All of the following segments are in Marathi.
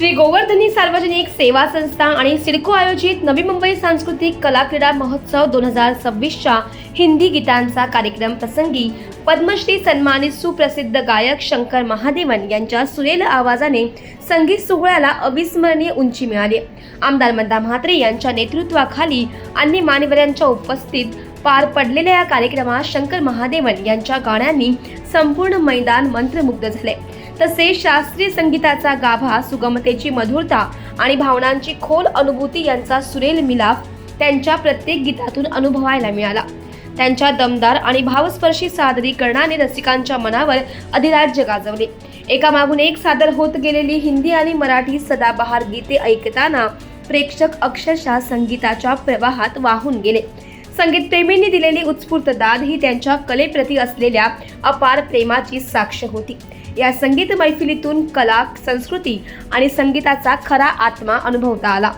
श्री गोवर्धनी सार्वजनिक सेवा संस्था आणि सिडको आयोजित नवी मुंबई सांस्कृतिक कला क्रीडा महोत्सव दोन हजार सव्वीसच्या हिंदी गीतांचा कार्यक्रम प्रसंगी पद्मश्री सन्मानित सुप्रसिद्ध गायक शंकर महादेवन यांच्या सुरेल आवाजाने संगीत सोहळ्याला अविस्मरणीय उंची मिळाली. आमदार मंदा म्हात्रे यांच्या नेतृत्वाखाली अन्य मान्यवरांच्या उपस्थित पार पडलेल्या या कार्यक्रमात शंकर महादेवन यांच्या गाण्यांनी संपूर्ण मैदान मंत्रमुग्ध झाले. तसेच शास्त्रीय संगीताचा गाभा सुगमतेची मधुरता आणि भावनांची खोल अनुभूती यांचा सुरेल मिलाफ त्यांच्या प्रत्येक गीतातून अनुभवायला मिळाला. त्यांच्या दमदार आणि भावस्पर्शी सादरीकरणाने रसिकांच्या मनावर अधिराज्य गाजवले. एकामागून एक सादर होत गेलेली हिंदी आणि मराठी सदाबहार गीते ऐकताना प्रेक्षक अक्षरशः संगीताच्या प्रवाहात वाहून गेले. संगीतप्रेमींनी दिलेली उत्स्फूर्त दाद ही त्यांच्या कलेप्रती असलेल्या अपार प्रेमाची साक्ष होती. या संगीत मैफिलीतून कला संस्कृती आणि संगीताचा खरा आत्मा अनुभवता आला.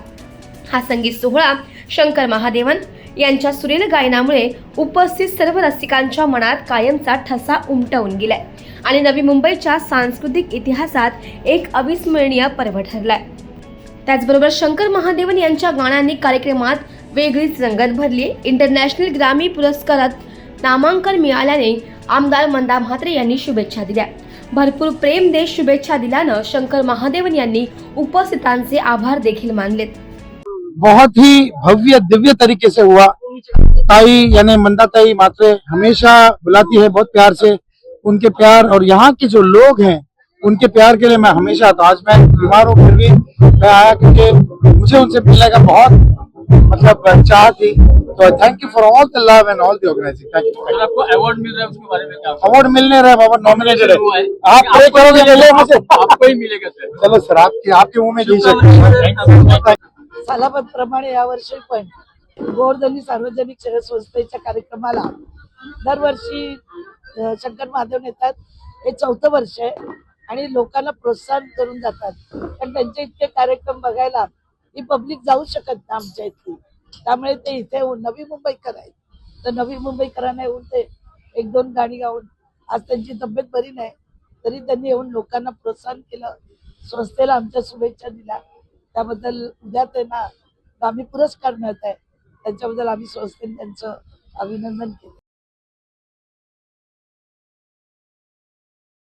हा संगीत सोहळा शंकर महादेवन यांच्या सुरेल गायनामुळे उपस्थित सर्व रसिकांच्या मनात कायमचा ठसा उमटवून गेलाय आणि नवी मुंबईच्या सांस्कृतिक इतिहासात एक अविस्मरणीय पर्व ठरलाय. त्याचबरोबर शंकर महादेवन यांच्या गाण्यांनी कार्यक्रमात वेगळीच रंगत भरली. इंटरनॅशनल ग्रामी पुरस्कारात नामांकन मिळाल्याने आमदार मंदा म्हात्रे यांनी शुभेच्छा दिल्या. भरपूर प्रेम देश शुभेच्छा दिल्यानं शंकर महादेवन यांनी उपस्थितांचे आभार देखील मानलेत. बहुत ही भव्य, दिव्य तरीके से हुआ. ताई यानी मंदा ताई मात्रे हमेशा बुलाती है बहुत प्यार से. उनके प्यार और यहाँ के जो लोग हैं, उनके प्यार के लिए मैं हमेशा आता आज मैं बीमार हूँ, फिर भी मैं आया क्योंकि मुझे उनसे मिलने का बहुत मतलब चाह थी। तो thank you for all the love and all the organizing thank you आपको अवार्ड मिल रहा है उसके बारे में क्या? अवार्ड मिलने रहे बाबा नॉमिनेटेड है। है? आप प्रे करोगे ले लो मुझे। आपको ही मिलेगा सर। चलो सर आपकी आपके मुंह में घी सालाप्रमाणे यावर्षी पण गोवर्धनी सार्वजनिक सेवा संस्थेच्या कार्यक्रमाला दरवर्षी शंकर महादेव येतात. हे चौथं वर्ष आहे आणि लोकांना प्रोत्साहन करून जातात. पण त्यांचे इतके कार्यक्रम बघायला ही पब्लिक जाऊ शकत नाही आमच्या इथली त्यामुळे ते इथे येऊन नवी मुंबई आहेत तर नवी मुंबईकरांना येऊन ते एक दोन गाणी गाऊन आज त्यांची तब्येत बरी नाही तरी त्यांनी येऊन लोकांना प्रोत्साहन केलं. संस्थेला आमच्या शुभेच्छा दिल्या. त्याबद्दल उद्या त्यांना आम्ही पुरस्कार मिळत आहे. त्याच्याबद्दल आम्ही संस्थेने त्यांचं अभिनंदन केलं.